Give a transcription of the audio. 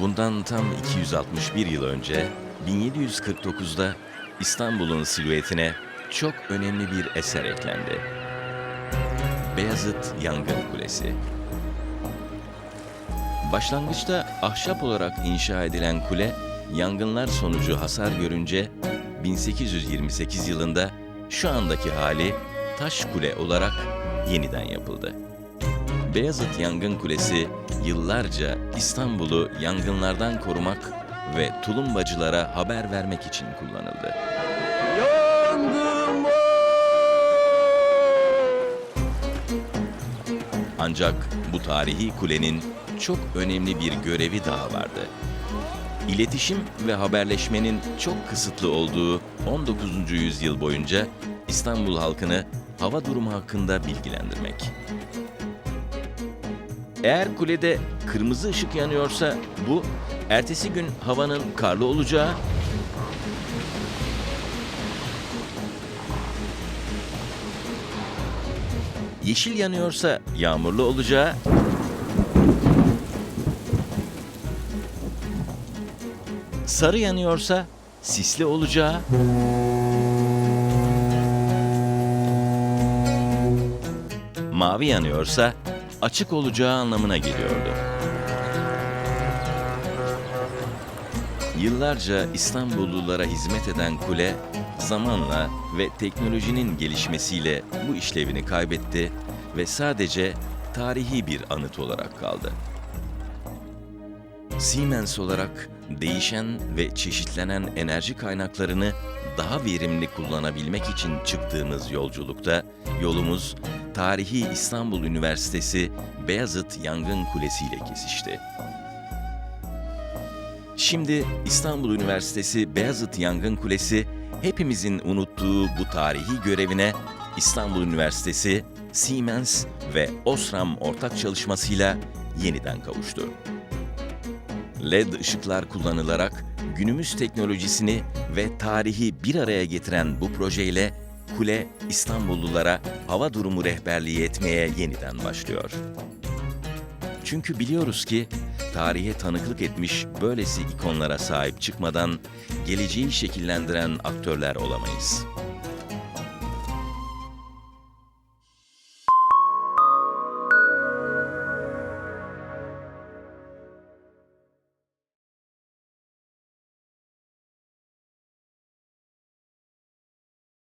Bundan tam 261 yıl önce 1749'da İstanbul'un silüetine çok önemli bir eser eklendi. Beyazıt Yangın Kulesi. Başlangıçta ahşap olarak inşa edilen kule, yangınlar sonucu hasar görünce 1828 yılında şu andaki hali taş kule olarak yeniden yapıldı. Beyazıt Yangın Kulesi yıllarca İstanbul'u yangınlardan korumak ve tulumbacılara haber vermek için kullanıldı. Yangın! Ancak bu tarihi kulenin çok önemli bir görevi daha vardı. İletişim ve haberleşmenin çok kısıtlı olduğu 19. yüzyıl boyunca İstanbul halkını hava durumu hakkında bilgilendirmek. Eğer kulede kırmızı ışık yanıyorsa bu ertesi gün havanın karlı olacağı yeşil yanıyorsa yağmurlu olacağı, sarı yanıyorsa sisli olacağı, mavi yanıyorsa açık olacağı anlamına geliyordu. Yıllarca İstanbullulara hizmet eden kule zamanla ve teknolojinin gelişmesiyle bu işlevini kaybetti ve sadece tarihi bir anıt olarak kaldı. Siemens olarak değişen ve çeşitlenen enerji kaynaklarını daha verimli kullanabilmek için çıktığımız yolculukta yolumuz tarihi İstanbul Üniversitesi Beyazıt Yangın Kulesi ile kesişti. Şimdi İstanbul Üniversitesi Beyazıt Yangın Kulesi hepimizin unuttuğu bu tarihi görevine İstanbul Üniversitesi, Siemens ve Osram ortak çalışmasıyla yeniden kavuştu. LED ışıklar kullanılarak günümüz teknolojisini ve tarihi bir araya getiren bu projeyle kule İstanbullulara hava durumu rehberliği etmeye yeniden başlıyor. Çünkü biliyoruz ki tarihe tanıklık etmiş böylesi ikonlara sahip çıkmadan geleceği şekillendiren aktörler olamayız.